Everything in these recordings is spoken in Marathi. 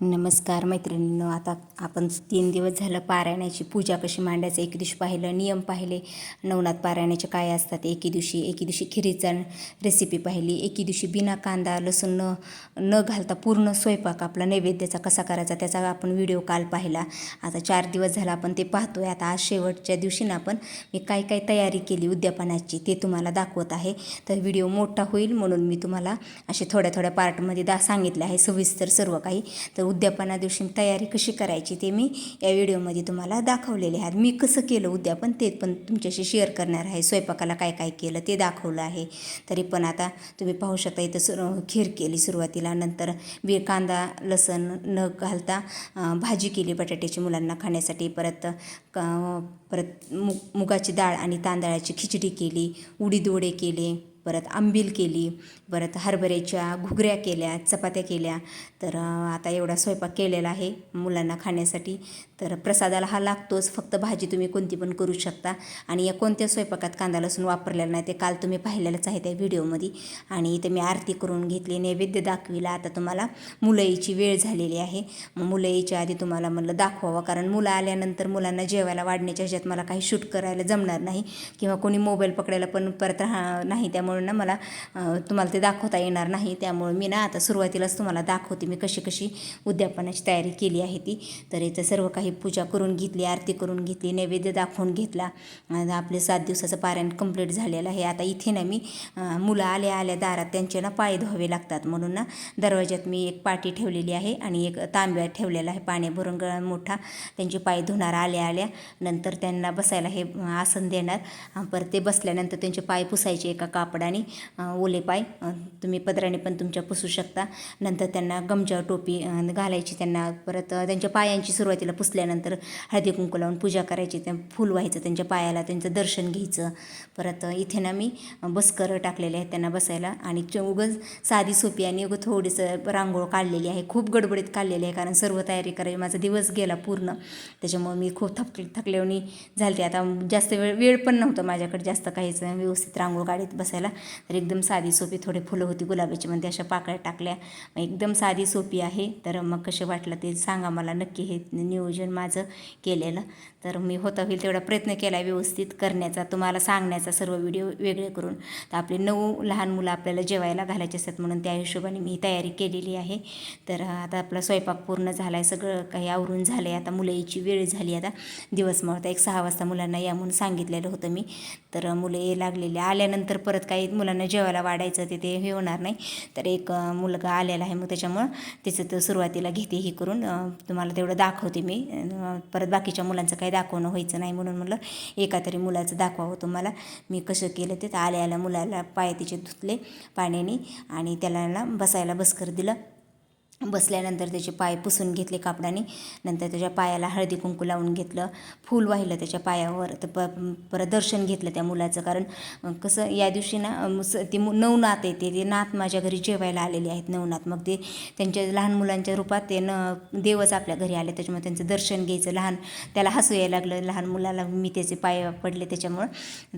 नमस्कार मैत्रिणींनो आता आपण तीन दिवस झालं पारायणाची पूजा कशी मांडायचं? एके दिवशी पाहिलं नियम पाहिले. नवनाथ पारायणाचे काय असतात? एके दिवशी एके दिवशी खिरीचा रेसिपी पाहिली. एके दिवशी बिना कांदा लसूण न न घालता पूर्ण स्वयंपाक आपला नैवेद्याचा कसा करायचा त्याचा आपण व्हिडिओ काल पाहिला. आता चार दिवस झाला आपण ते पाहतोय. आता आज शेवटच्या दिवशी ना आपण मी काय काय तयारी केली उद्यापनाची ते तुम्हाला दाखवत आहे. तर व्हिडिओ मोठा होईल म्हणून मी तुम्हाला असे थोड्या थोड्या पार्टमध्ये दा सांगितले आहे. सविस्तर सर्व काही. तर उद्यापना दिवशी तयारी कशी करायची ते मी या व्हिडिओमध्ये तुम्हाला दाखवलेले आहेत. मी कसं केलं उद्यापन ते पण तुमच्याशी शेअर करणार आहे. स्वयंपाकाला काय काय केलं ते दाखवलं आहे. तरी पण आता तुम्ही पाहू शकता इथं सुर खीर केली सुरुवातीला. नंतर बी कांदा लसण न घालता भाजी केली बटाट्याची मुलांना खाण्यासाठी. परत क- परत मुग मुगाची डाळ आणि तांदळाची खिचडी केली. उडीदोडे केले. परत आंबील केली परत हरभऱ्याच्या घुगऱ्या केल्या चपात्या केल्या. तर आता एवढा स्वयंपाक केलेला आहे मुलांना खाण्यासाठी. तर प्रसादाला हा लागतोच. फक्त भाजी तुम्ही कोणती पण करू शकता. आणि या कोणत्या स्वयंपाकात कांदा लसूण वापरलेला नाही ते काल तुम्ही पाहिलेलंच आहे त्या व्हिडिओमध्ये. आणि इथे मी आरती करून घेतली नैवेद्य दाखविला. आता तुम्हाला मुलईची वेळ झालेली आहे. मग मुलं आधी तुम्हाला म्हणलं दाखवावं. कारण मुलं आल्यानंतर मुलांना जेवायला वाढण्याच्या ह्याच्यात मला काही शूट करायला जमणार नाही. किंवा कोणी मोबाईल पकडायला पण परत राहा नाही. त्यामुळे ना मला तुम्हाला ते दाखवता येणार नाही. त्यामुळे मी ना आता सुरुवातीलाच तुम्हाला दाखवते मी कशी कशी उद्यापनाची तयारी केली आहे ती. तर इथं सर्व काही पूजा करून घेतली आरती करून घेतली नैवेद्य दाखवून घेतला. आपले सात दिवसाचं पारायण कंप्लीट झालेलं आहे. आता इथे ना मी मुलं आल्या आल्या दारात त्यांचे ना पाय धुवावे लागतात. म्हणून ना दरवाज्यात मी एक पाटी ठेवलेली आहे आणि एक तांब्या ठेवलेला आहे. पाणी भरून गळा मोठा त्यांचे पाय धुणार आल्या आल्या. नंतर त्यांना बसायला हे आसन देणार. परत ते बसल्यानंतर त्यांचे पाय पुसायचे एका कापड कापडाने ओले पाय तुम्ही पदराने पण तुमच्या पुसू शकता. नंतर त्यांना गमजा टोपी घालायची त्यांना परत त्यांच्या पायांची सुरुवातीला पुसल्यानंतर हळदी कुंकू लावून पूजा करायची त्या फूल व्हायचं त्यांच्या पायाला त्यांचं दर्शन घ्यायचं. परत इथे ना मी बसकर बसकरं टाकलेले आहेत त्यांना बसायला आणि च- उगाच साधी सोपी आणि उगं थोडीसं रांगोळ काढलेली आहे. खूप गडबडीत काढलेली आहे कारण सर्व तयारी करायची माझा दिवस गेला पूर्ण. त्याच्यामुळे मी खूप थक थकलेवणी झालते. आता जास्त वेळ वेळ पण नव्हतं माझ्याकडे जास्त काहीच व्यवस्थित रांगोळ काढीत बसायला. तर एकदम साधी सोपी थोडे फुलं होती गुलाबाची म्हणजे अशा पाकळ्या टाकल्या. मग एकदम साधी सोपी आहे. तर मग कसे वाटलं ते सांगा मला. नक्की हे नियोजन माझं केलेलं. तर मी होता होईल तेवढा प्रयत्न केला व्यवस्थित करण्याचा तुम्हाला सांगण्याचा सर्व व्हिडिओ वेगळे करून. तर आपले नऊ लहान मुलं आपल्याला जेवायला घालायचे असतात म्हणून त्या हिशोबाने मी तयारी केलेली आहे. तर आता आपला स्वयंपाक पूर्ण झाला आहे सगळं काही आवरून झालं आहे आता मुलं यायची वेळ झाली. आता दिवस मग एक सहा वाजता मुलांना या म्हणून सांगितलेलं होतं मी. तर मुलं ये लागलेले. आल्यानंतर परत काही मुलांना जेवायला वाढायचं ते ते हे होणार नाही. तर एक मुलगा आलेला आहे मग त्याच्यामुळं त्याचं तर सुरुवातीला घेते हे करून. तुम्हाला तेवढं दाखवते मी. परत बाकीच्या मुलांचं काही दाखवणं व्हायचं नाही म्हणून म्हटलं एका तरी मुलाचं दाखवावं तुम्हाला. मी कसं केलं ते तर आल्या आल्या मुलाला पाय तिचे धुतले पाण्याने आणि त्याला बसायला बसकर दिलं. बसल्यानंतर त्याचे पाय पुसून घेतले कापडाने. नंतर त्याच्या पायाला हळदी कुंकू लावून घेतलं. फूल वाहिलं त्याच्या पायावर. तर प परत दर्शन घेतलं त्या मुलाचं. कारण कसं या दिवशी ना स- ते मु- नऊ आहे ते ते माझ्या घरी जेवायला आलेले आहेत नवनाथ मग ते त्यांच्या लहान मुलांच्या रूपात ते न देवच आपल्या घरी आले. त्याच्यामुळे त्यांचं दर्शन घ्यायचं. लहान त्याला हसू यायला लागलं. लहान मुलाला मी त्याचे पाय पडले त्याच्यामुळं.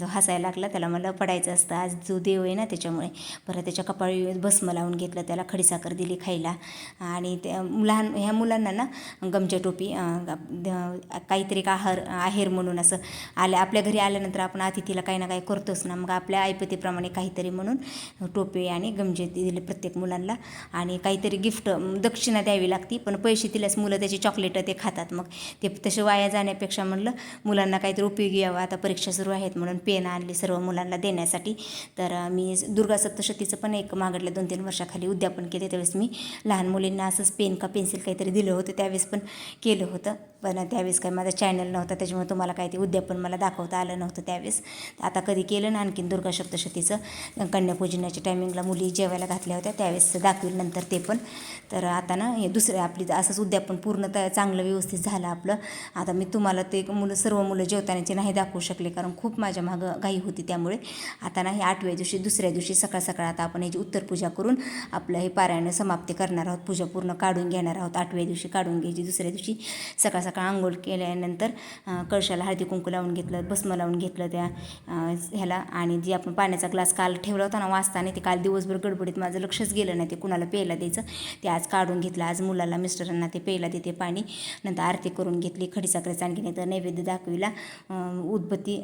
तो हसायला लागला. त्याला मला पडायचं असतं. आज जो देव आहे ना त्याच्यामुळे. परत त्याच्या कपाळी भस्म लावून घेतलं. त्याला खडीसाखर दिली खायला. आणि त्या लहान ह्या मुलांना ना गमच्या टोपी काहीतरी एक आहार आहेर म्हणून असं आल्या आपल्या घरी आल्यानंतर आपण अतिथीला काही ना काही करतोच ना. मग आपल्या ऐपतीप्रमाणे काहीतरी म्हणून टोपी आणि गमजे दिले प्रत्येक मुलांना आणि काहीतरी गिफ्ट दक्षिणा द्यावी लागती. पण पैसे दिल्यास मुलं त्याची चॉकलेटं ते खातात. मग ते तसे वाया जाण्यापेक्षा म्हणलं मुलांना काहीतरी उपयोगी यावं. आता परीक्षा सुरू आहेत म्हणून पेन आणली सर्व मुलांना देण्यासाठी. तर मी दुर्गा सप्तशतीचं पण एक मागडल्या दोन तीन वर्षाखाली उद्यापन केले. त्यावेळेस मी लहान मुलं मुलींना असंच पेन का पेन्सिल काहीतरी दिलं होतं त्यावेळेस पण केलं होतं. पण त्यावेळेस काही माझा चॅनल नव्हता त्याच्यामुळे तुम्हाला काही ते उद्यापन मला दाखवता आलं नव्हतं त्यावेळेस. आता कधी केलं ना आणखीन दुर्गा सप्तशतीचं कन्यापूजनाच्या टायमिंगला मुली जेवायला घातल्या होत्या त्यावेळेस दाखवेल नंतर ते पण. तर आता ना हे दुसरं आपली असंच उद्यापन पूर्ण त चांगलं व्यवस्थित झालं आपलं. आता मी तुम्हाला ते मुलं सर्व मुलं जेवतानाचे नाही दाखवू शकले कारण खूप माझ्या मागं घाई होती त्यामुळे. आता ना हे आठव्या दिवशी दुसऱ्या दिवशी सकाळ सकाळ आता आपण याची उत्तर पूजा करून आपलं हे पारायण समाप्ती करणार आहोत पूजा पूर्ण काढून घेणार आहोत आठव्या दिवशी काढून घ्यायची दुसऱ्या दिवशी सकाळ सकाळ आंघोळ केल्यानंतर कळशाला हळदी कुंकू लावून घेतलं भस्म लावून घेतलं त्या ह्याला. आणि जी आपण पाण्याचा ग्लास काल ठेवला होता ना वाचताना ते काल दिवसभर गडबडीत माझं लक्षच गेलं नाही ते कुणाला प्यायला द्यायचं ते आज काढून घेतलं. आज मुलाला मिस्टरांना ते प्यायला देते पाणी. नंतर आरती करून घेतली खडीसाखरेचा आणखी नाही तर नैवेद्य दाखविला उदबत्ती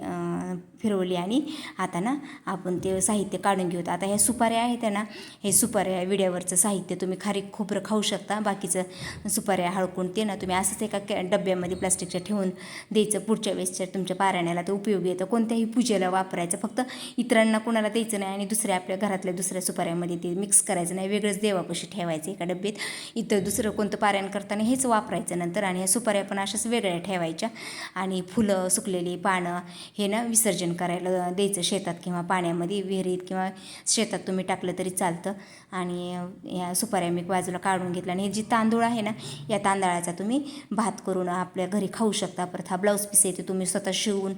फिरवली. आणि आता ना आपण ते साहित्य काढून घेऊत आता ह्या सुपाऱ्या आहेत ना हे सुपाऱ्या विड्यावरचं साहित्य तुम्ही खारीक खोबरं खाऊ शकता. बाकीचं सुपाऱ्या हळकून ते ना तुम्ही असंच एका कॅ डब्यामध्ये प्लास्टिकच्या ठेवून द्यायचं. पुढच्या वेळेसच्या तुमच्या पारायणाला ते उपयोगी येतं. कोणत्याही पूजेला वापरायचं. फक्त इतरांना कोणाला द्यायचं नाही आणि दुसऱ्या आपल्या घरातल्या दुसऱ्या सुपाऱ्यामध्ये ते मिक्स करायचं नाही. वेगळंच देवापाशी ठेवायचं एका डब्यात. इतर दुसरं कोणतं पारायण करताना हेच वापरायचं नंतर आणि ह्या सुपाऱ्या पण अशाच वेगळ्या ठेवायच्या. आणि फुलं सुकलेली पानं हे ना विसर्जन करायला द्यायचं. शेतात किंवा पाण्यामध्ये विहिरीत किंवा शेतात तुम्ही टाकलं तरी चालतं. आणि या सुपाऱ्या मी बाजूला काढून घेतलं आणि हे जी तांदूळ आहे ना या तांदळाचा तुम्ही भात करून आपल्या घरी खाऊ शकता. परत हा ब्लाऊज पीस आहे ते तुम्ही स्वतः शिवून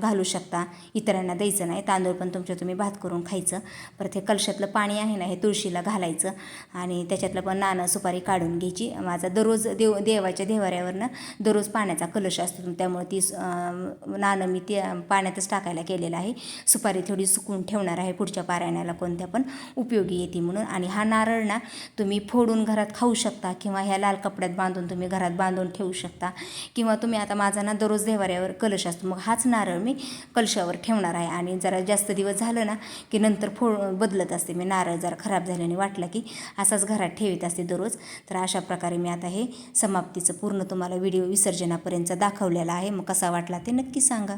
घालू शकता. इतरांना द्यायचं नाही. तांदूळ पण तुमच्या तुम्ही भात करून खायचं. परत हे कलशातलं पाणी आहे ना हे तुळशीला घालायचं. आणि त्याच्यातलं पण नाणं सुपारी काढून घ्यायची. माझा दररोज देव देवाच्या देवाऱ्यावरनं दररोज पाण्याचा कलश असतो. त्यामुळे ती नाणं मी ते पाण्यातच टाकायला केलेलं आहे. सुपारी थोडी सुकून ठेवणार आहे. पुढच्या पारायणाला कोणत्या पण उपयोगी येते म्हणून. आणि हा नारळ ना तुम्ही फोडून घरात खाऊ शकता किंवा ह्या लाल कपड्यात बांधून तुम्ही घरात बांधून ठेवू शकता शकता. किंवा तुम्ही आता माझा ना दररोज देवाऱ्यावर कलश असतो. मग हाच नारळ मी कलशावर ठेवणार आहे. आणि जरा जास्त दिवस झालं ना की नंतर फोड बदलत असते. मी नारळ जरा खराब झाल्याने वाटला की असाच घरात ठेवीत असते दररोज. तर अशा प्रकारे मी आता हे समाप्तीचं पूर्ण तुम्हाला व्हिडिओ विसर्जनापर्यंत दाखवलेला आहे. मग कसा वाटला ते नक्की सांगा.